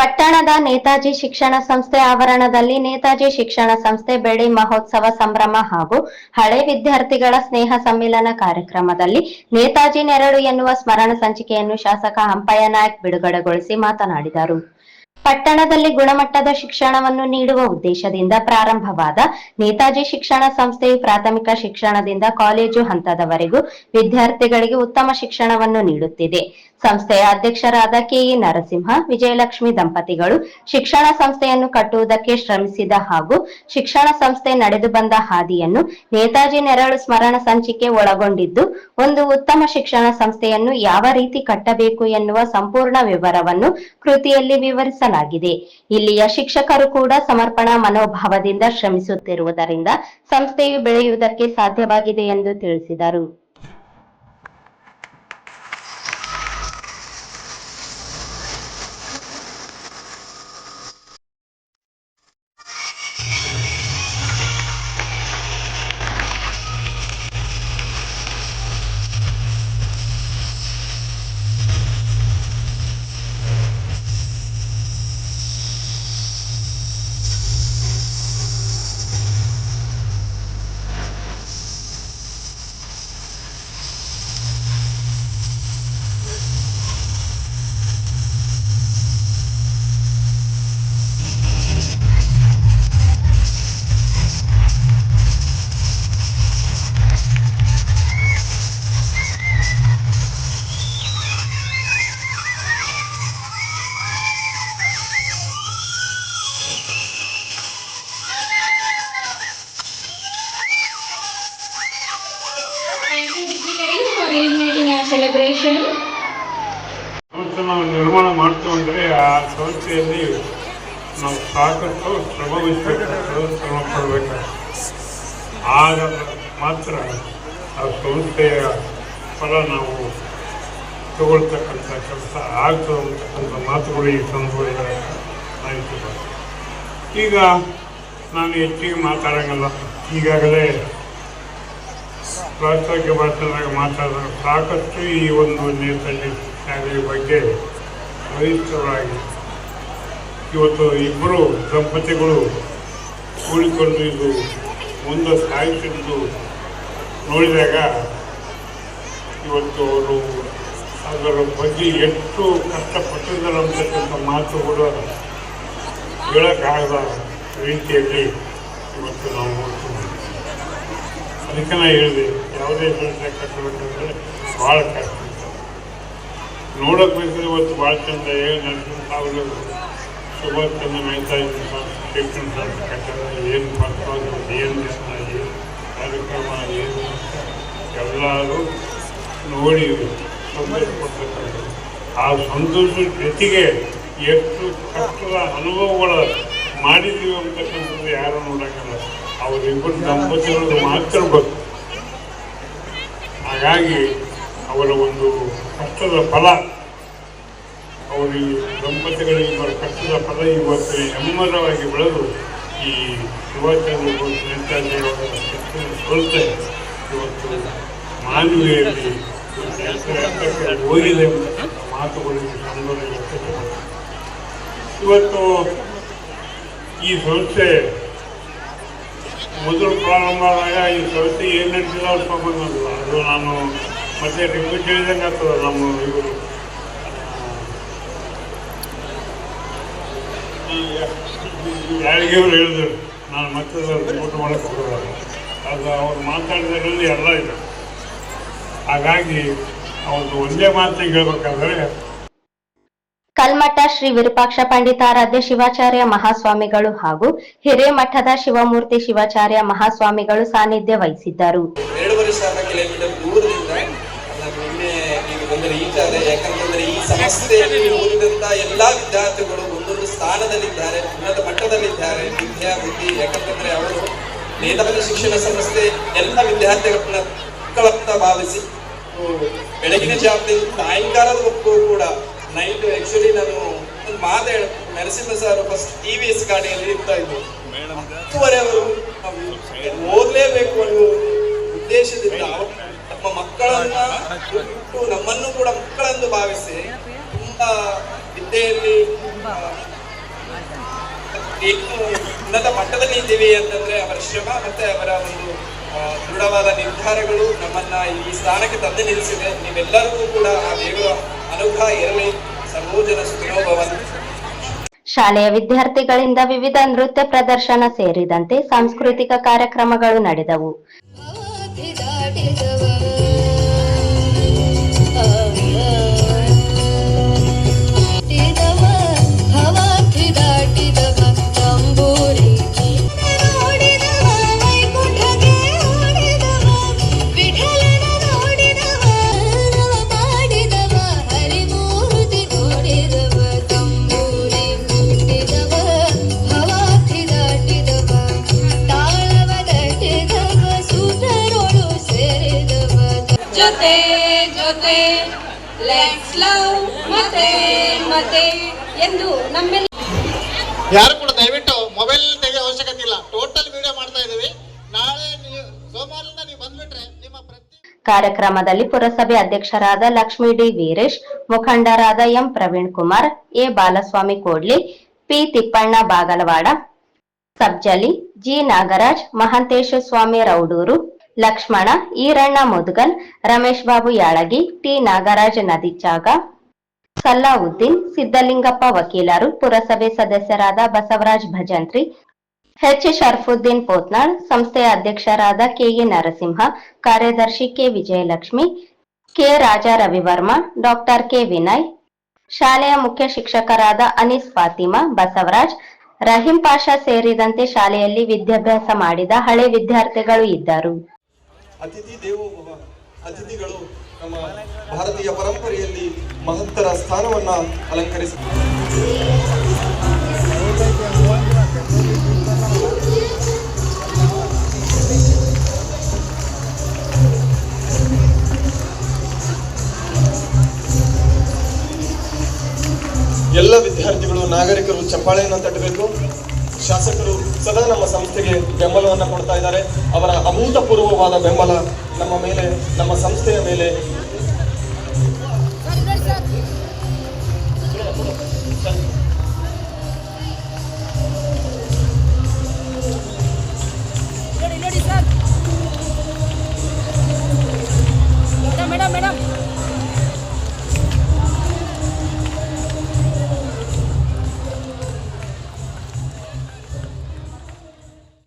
ಪಟ್ಟಣದ ನೇತಾಜಿ ಶಿಕ್ಷಣ ಸಂಸ್ಥೆ ಆವರಣದಲ್ಲಿ ನೇತಾಜಿ ಶಿಕ್ಷಣ ಸಂಸ್ಥೆ ಬೆಳ್ಳಿ ಮಹೋತ್ಸವ ಸಂಭ್ರಮ ಹಾಗೂ ಹಳೆ ವಿದ್ಯಾರ್ಥಿಗಳ ಸ್ನೇಹ ಸಮ್ಮಿಲನ ಕಾರ್ಯಕ್ರಮದಲ್ಲಿ ನೇತಾಜಿ ನೆರಳು ಎನ್ನುವ ಸ್ಮರಣ ಸಂಚಿಕೆಯನ್ನು ಶಾಸಕ ಹಂಪಯ್ಯ ನಾಯ್ಕ್ ಬಿಡುಗಡೆಗೊಳಿಸಿ ಮಾತನಾಡಿದರು. ಪಟ್ಟಣದಲ್ಲಿ ಗುಣಮಟ್ಟದ ಶಿಕ್ಷಣವನ್ನು ನೀಡುವ ಉದ್ದೇಶದಿಂದ ಪ್ರಾರಂಭವಾದ ನೇತಾಜಿ ಶಿಕ್ಷಣ ಸಂಸ್ಥೆಯು ಪ್ರಾಥಮಿಕ ಶಿಕ್ಷಣದಿಂದ ಕಾಲೇಜು ಹಂತದವರೆಗೂ ವಿದ್ಯಾರ್ಥಿಗಳಿಗೆ ಉತ್ತಮ ಶಿಕ್ಷಣವನ್ನು ನೀಡುತ್ತಿದೆ. ಸಂಸ್ಥೆಯ ಅಧ್ಯಕ್ಷರಾದ ಕೆಇ ನರಸಿಂಹ, ವಿಜಯಲಕ್ಷ್ಮಿ ದಂಪತಿಗಳು ಶಿಕ್ಷಣ ಸಂಸ್ಥೆಯನ್ನು ಕಟ್ಟುವುದಕ್ಕೆ ಶ್ರಮಿಸಿದ ಹಾಗೂ ಶಿಕ್ಷಣ ಸಂಸ್ಥೆ ನಡೆದು ಬಂದ ಹಾದಿಯನ್ನು ನೇತಾಜಿ ನೆರಳು ಸ್ಮರಣ ಸಂಚಿಕೆ ಒಳಗೊಂಡಿದ್ದು, ಒಂದು ಉತ್ತಮ ಶಿಕ್ಷಣ ಸಂಸ್ಥೆಯನ್ನು ಯಾವ ರೀತಿ ಕಟ್ಟಬೇಕು ಎನ್ನುವ ಸಂಪೂರ್ಣ ವಿವರವನ್ನು ಕೃತಿಯಲ್ಲಿ ವಿವರಿಸಲಾಗಿದೆ ಇಲ್ಲಿಯ ಶಿಕ್ಷಕರು ಕೂಡ ಸಮರ್ಪಣಾ ಮನೋಭಾವದಿಂದ ಶ್ರಮಿಸುತ್ತಿರುವುದರಿಂದ ಸಂಸ್ಥೆಯು ಬೆಳೆಯುವುದಕ್ಕೆ ಸಾಧ್ಯವಾಗಿದೆ ಎಂದು ತಿಳಿಸಿದರು. ನಾವು ನಿರ್ಮಾಣ ಮಾಡ್ತೇವೆ ಆ ಸಂಸ್ಥೆಯಲ್ಲಿ ನಾವು ಸಾಕಷ್ಟು ಶ್ರಮ ಶ್ರಮ ಆಗ ಮಾತ್ರ ಆ ಸಂಸ್ಥೆಯ ಫಲ ನಾವು ತಗೊಳ್ತಕ್ಕಂಥ ಕೆಲಸ ಆಗ್ತದೆ ಅಂತಕ್ಕಂಥ ಮಾತುಗಳು ಈ ಸಂದರ್ಭದಲ್ಲಿ ಈಗ ನಾನು ಹೆಚ್ಚಿಗೆ ಮಾತಾಡೋಂಗಲ್ಲ. ಈಗಾಗಲೇ ಪ್ರಾಸ್ತಾವಿಕ ಭಾಷಣದಾಗ ಮಾತಾಡಿದಾಗ ಸಾಕಷ್ಟು ಈ ಒಂದು ನೇತಾಜಿ ಶಾಲೆಯ ಬಗ್ಗೆ ವರಿಷ್ಠರಾಗಿ ಇವತ್ತು ಇಬ್ಬರು ದಂಪತಿಗಳು ಕೂಡಿಕೊಂಡು ಇದು ಮುಂದೆ ಸಾಹಿತ್ಯದ್ದು ನೋಡಿದಾಗ ಇವತ್ತು ಅವರು ಅದರ ಬಗ್ಗೆ ಎಷ್ಟು ಕಷ್ಟಪಟ್ಟಿದ್ದಾರೆ ಅಂತಕ್ಕಂಥ ಮಾತುಗಳು ಹೇಳೋಕ್ಕಾಗದ ರೀತಿಯಲ್ಲಿ ಇವತ್ತು ನಾವು ಅದಕ್ಕೆ ನಾ ಹೇಳಿದೆ, ಯಾವುದೇ ಸಂಸ್ಥೆ ಕಟ್ಟಬೇಕಂದ್ರೆ ಭಾಳ ಕಷ್ಟ. ನೋಡೋಕೆ ಬೇಕಿದ್ರೆ ಇವತ್ತು ಭಾಳ ಚಂದ ಹೇಳಿ ನರಸಿಂಹ ಅವರು ಸುಭಾಷ್ ಚಂದ್ರ ಮೆಹ್ತಾ ಶಿಕ್ಷಣ ಸಂಸ್ಥೆ ಕಟ್ಟಡ ಏನು ಪ್ರಸ್ತಾವ ಏನು ಏನು ಕಾರ್ಯಕ್ರಮ, ಏನು ಎಲ್ಲರೂ ನೋಡಿ ಸಂತೋಷಪಡ್ತಕ್ಕಂಥದ್ದು ಆ ಸಂತೋಷದ ಜೊತೆಗೆ ಎಷ್ಟು ಕಷ್ಟದ ಅನುಭವಗಳ ಮಾಡಿದ್ದೀವಿ ಅಂತಕ್ಕಂಥದ್ದು ಯಾರೂ ನೋಡೋಕ್ಕಲ್ಲ ಅವರಿಬ್ಬರು ದಂಪತಿಗಳು ಮಾತ್ರ ಬರ್ತದೆ ಹಾಗಾಗಿ ಅವರ ಒಂದು ಕಷ್ಟದ ಫಲ ಅವರಿಗೆ ದಂಪತಿಗಳಿಗೆ ಬರೋ ಕಷ್ಟದ ಫಲ ಇವತ್ತು ಹೆಮ್ಮರವಾಗಿ ಬೆಳೆದು ಈ ಯುವಚಂದ್ರ ಒಂದು ನೇತಾಜಿ ಅವರ ಕಷ್ಟದ ಸೋಲ್ತೆ ಇವತ್ತು ಮಾನವೀಯಲ್ಲಿ ಹೋಗಿದೆ ಮಾತುಗಳಿಗೆ ಸಂದರ್ಭ ಇವತ್ತು ಈ ಸಂಸ್ಥೆ ಮೊದಲು ಪ್ರಾರಂಭ ಆದಾಗ ಈ ಸಂಸ್ಥೆ ಏನು ನಡೆಸಿಲ್ಲ ಅವ್ರು ಅದು ನಾನು ಮತ್ತೆ ರಿಪೀಟ್ ಹೇಳಿದಂಗೆ ಆಗ್ತದೆ ನಮ್ಮ ಇವರು. ಯಾರಿಗೆ ಇವರು ಹೇಳಿದ್ರು? ನಾನು ಮತ್ತೆ ಊಟ ಮಾಡಕ್ಕೆ ಹೋಗೋದಾಗ ಅದು ಅವ್ರು ಮಾತಾಡಿದ್ರಲ್ಲಿ ಎಲ್ಲ ಇದೆ. ಹಾಗಾಗಿ ಅವ್ರದ್ದು ಒಂದೇ ಮಾತಿಗೆ ಹೇಳ್ಬೇಕಾದ್ರೆ ಕಲ್ಮಠ ಶ್ರೀ ವಿರೂಪಾಕ್ಷ ಪಂಡಿತಾರಾಧ್ಯ ಶಿವಾಚಾರ್ಯ ಮಹಾಸ್ವಾಮಿಗಳು ಹಾಗೂ ಹಿರೇಮಠದ ಶಿವಮೂರ್ತಿ ಶಿವಾಚಾರ್ಯ ಮಹಾಸ್ವಾಮಿಗಳು ಸಾನ್ನಿಧ್ಯ ವಹಿಸಿದ್ದರು. ಎರಡೂವರೆ ಸಾವಿರ ಕಿಲೋಮೀಟರ್ ದೂರದಿಂದ ಯಾಕಂತಂದ್ರೆ ಈ ಸಂಸ್ಥೆಯಲ್ಲಿ ಓದಿದಂತ ಎಲ್ಲಾ ವಿದ್ಯಾರ್ಥಿಗಳು ಒಂದೊಂದು ಸ್ಥಾನದಲ್ಲಿದ್ದಾರೆ, ಉನ್ನತ ಮಟ್ಟದಲ್ಲಿದ್ದಾರೆ ವಿದ್ಯಾ ಬುದ್ಧಿ ಯಾಕಂತಂದ್ರೆ ಅವರು ನೇತಾಜಿ ಶಿಕ್ಷಣ ಸಂಸ್ಥೆ ಎಲ್ಲ ವಿದ್ಯಾರ್ಥಿಗಳನ್ನ ಮಕ್ಕಳಂತ ಭಾವಿಸಿ ಬೆಳಗಿನ ಸಾಯಂಕಾಲದ ಸಾಯಂಕಾಲದವರೆಗೂ ಕೂಡ ನೈಟ್ ಆಕ್ಚುಲಿ ನಾನು ಒಂದು ಮಾತು ಹೇಳ Narasimha sir first T V S ಗಾಡಿಯಲ್ಲಿ ಇರ್ತಾ ಇದ್ರು. ಹತ್ತುವರೆವರು ನಾವು ಓದಲೇಬೇಕು ಅನ್ನೋ ಉದ್ದೇಶದಿಂದ ಅವರು ನಮ್ಮ ಮಕ್ಕಳನ್ನ ನಮ್ಮನ್ನು ಕೂಡ ಮಕ್ಕಳೆಂದು ಭಾವಿಸಿ ತುಂಬಾ ವಿದ್ಯೆಯಲ್ಲಿ ಉನ್ನತ ಮಟ್ಟದಲ್ಲಿ ಇದ್ದೀವಿ ಅಂತಂದ್ರೆ ಅವರ ಶ್ರಮ ಮತ್ತೆ ಅವರ ಒಂದು ದೃಢವಾದ ನಿರ್ಧಾರಗಳು ನಮ್ಮನ್ನ ಈ ಸ್ಥಾನಕ್ಕೆ ತಂದು ನಿಲ್ಲಿಸಿದೆ. ನೀವೆಲ್ಲರಿಗೂ ಕೂಡ ಆ ದೇವರ ಅನುಗ್ರಹ ಇರಲಿ ಸರ್ವೋಜನ ಸುಖೋಭವನ್ ಶಾಲೆಯ ವಿದ್ಯಾರ್ಥಿಗಳಿಂದ ವಿವಿಧ ನೃತ್ಯ ಪ್ರದರ್ಶನ ಸೇರಿದಂತೆ ಸಾಂಸ್ಕೃತಿಕ ಕಾರ್ಯಕ್ರಮಗಳು ನಡೆದವು. ಲೆಟ್ಸ್ ಲವ್ ಮತ್ತೆ ಮತ್ತೆ ಎಂದು ನಮ್ಮೆಲ್ಲ ಯಾರು ಕೂಡ ದಯವಿಟ್ಟು ಮೊಬೈಲ್ ತೆಗೆಯೋ ಅವಶ್ಯಕತೆ ಇಲ್ಲ. ಟೋಟಲ್ ವಿಡಿಯೋ ಮಾಡ್ತಾ ಇದೀವಿ ನಾಳೆ ಸೋಮವಾರದಿಂದ ನೀವು ಬಂದ್ಬಿಟ್ರೆ ನಿಮ್ಮ ಪ್ರತಿ ಕಾರ್ಯಕ್ರಮದಲ್ಲಿ ಪುರಸಭೆ ಅಧ್ಯಕ್ಷರಾದ ಲಕ್ಷ್ಮೀ ಡಿ ವೀರೇಶ್ ಮುಖಂಡರಾದ M Praveen Kumar A Balaswamy Kodli P Thippanna Bagalavada Sabjali G Nagaraj Mahantesha Swamy Raudur Lakshmana, Eeranna Mudgal Ramesh Babu Yalagi, T Nagaraj Nadichaga Salauddin Siddalingappa ವಕೀಲರು, ಪುರಸಭೆ ಸದಸ್ಯರಾದ ಬಸವರಾಜ್ ಭಜಂತ್ರಿ, ಎಚ್ ಶರ್ಫುದ್ದೀನ್ ಪೋತ್ನಾಳ್, ಸಂಸ್ಥೆಯ ಅಧ್ಯಕ್ಷರಾದ ಕೆಇ ನರಸಿಂಹ, ಕಾರ್ಯದರ್ಶಿ K Vijayalakshmi, K Raja Ravivarma, doctor K Vinay, ಶಾಲೆಯ ಮುಖ್ಯ ಶಿಕ್ಷಕರಾದ ಅನೀಸ್ ಫಾತಿಮಾ, ಬಸವರಾಜ್, ರಹೀಂ ಪಾಷಾ ಸೇರಿದಂತೆ ಶಾಲೆಯಲ್ಲಿ ವಿದ್ಯಾಭ್ಯಾಸ ಮಾಡಿದ ಹಳೆ ವಿದ್ಯಾರ್ಥಿಗಳು ಇದ್ದರು. ಅತಿಥಿ ದೇವೋಭವ ಅತಿಥಿಗಳು ನಮ್ಮ ಭಾರತೀಯ ಪರಂಪರೆಯಲ್ಲಿ ಮಹತ್ತರ ಸ್ಥಾನವನ್ನ ಅಲಂಕರಿಸ ಎಲ್ಲ ವಿದ್ಯಾರ್ಥಿಗಳು ನಾಗರಿಕರು ಚಪ್ಪಾಳೆಯನ್ನು ತಟ್ಟಬೇಕು. ಶಾಸಕರು ಸದಾ ನಮ್ಮ ಸಂಸ್ಥೆಗೆ ಬೆಂಬಲವನ್ನು ಕೊಡ್ತಾ ಇದ್ದಾರೆ. ಅವರ ಅಭೂತಪೂರ್ವವಾದ ಬೆಂಬಲ ನಮ್ಮ ಮೇಲೆ, ನಮ್ಮ ಸಂಸ್ಥೆಯ ಮೇಲೆ